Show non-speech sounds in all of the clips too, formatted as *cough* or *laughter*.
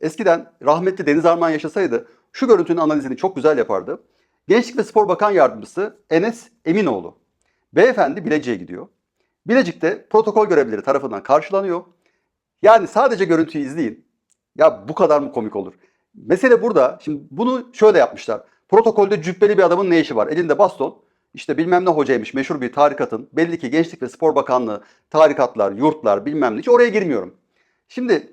eskiden rahmetli Deniz Arman yaşasaydı şu görüntünün analizini çok güzel yapardı. Gençlik ve Spor Bakan Yardımcısı Enes Eminoğlu. Beyefendi Bilecik'e gidiyor. Bilecik'te protokol görevlileri tarafından karşılanıyor. Yani sadece görüntüyü izleyin. Ya bu kadar mı komik olur? Mesele burada. Şimdi bunu şöyle yapmışlar. Protokolde cübbeli bir adamın ne işi var? Elinde baston. İşte bilmem ne hocaymış meşhur bir tarikatın. Belli ki Gençlik ve Spor Bakanlığı, tarikatlar, yurtlar bilmem ne. Hiç oraya girmiyorum. Şimdi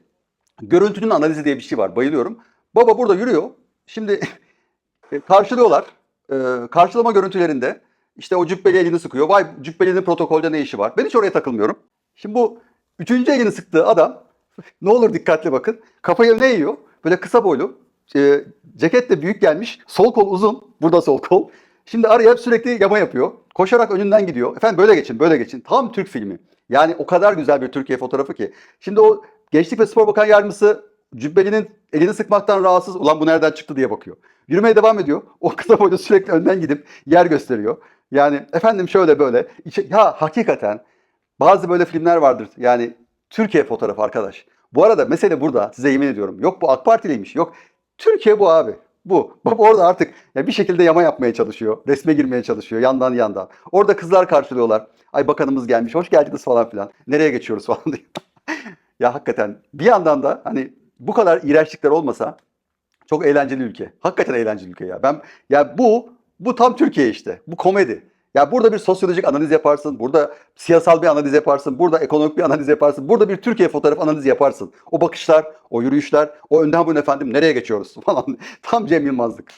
görüntünün analizi diye bir şey var. Bayılıyorum. Baba burada yürüyor. Şimdi *laughs* e, karşılıyorlar. E, karşılama görüntülerinde işte o cübbeli elini sıkıyor. Vay cübbelinin protokolde ne işi var? Ben hiç oraya takılmıyorum. Şimdi bu üçüncü elini sıktığı adam *laughs* ne olur dikkatli bakın. Kafayı ne yiyor? Böyle kısa boylu. E, ceket de büyük gelmiş. Sol kol uzun. Burada sol kol. Şimdi araya hep sürekli yama yapıyor. Koşarak önünden gidiyor. Efendim böyle geçin, böyle geçin. Tam Türk filmi. Yani o kadar güzel bir Türkiye fotoğrafı ki. Şimdi o Gençlik ve Spor Bakan Yardımcısı Cübbeli'nin elini sıkmaktan rahatsız. Ulan bu nereden çıktı diye bakıyor. Yürümeye devam ediyor. *laughs* O kısa boylu sürekli önden gidip yer gösteriyor. Yani efendim şöyle böyle. İçe- ya hakikaten bazı böyle filmler vardır. Yani Türkiye fotoğrafı arkadaş. Bu arada mesele burada. Size yemin ediyorum. Yok bu AK Partiliymiş. Yok. Türkiye bu abi. Bu. Bak orada artık ya bir şekilde yama yapmaya çalışıyor. Resme girmeye çalışıyor yandan yandan. Orada kızlar karşılıyorlar. Ay bakanımız gelmiş. Hoş geldiniz falan filan. Nereye geçiyoruz *laughs* falan diyor. Ya hakikaten bir yandan da hani bu kadar iğrençlikler olmasa çok eğlenceli ülke. Hakikaten eğlenceli ülke ya. Ben ya bu bu tam Türkiye işte. Bu komedi. Ya burada bir sosyolojik analiz yaparsın, burada siyasal bir analiz yaparsın, burada ekonomik bir analiz yaparsın, burada bir Türkiye fotoğraf analizi yaparsın. O bakışlar, o yürüyüşler, o önden buyurun efendim nereye geçiyoruz *laughs* falan. Tam Cem Yılmazlık.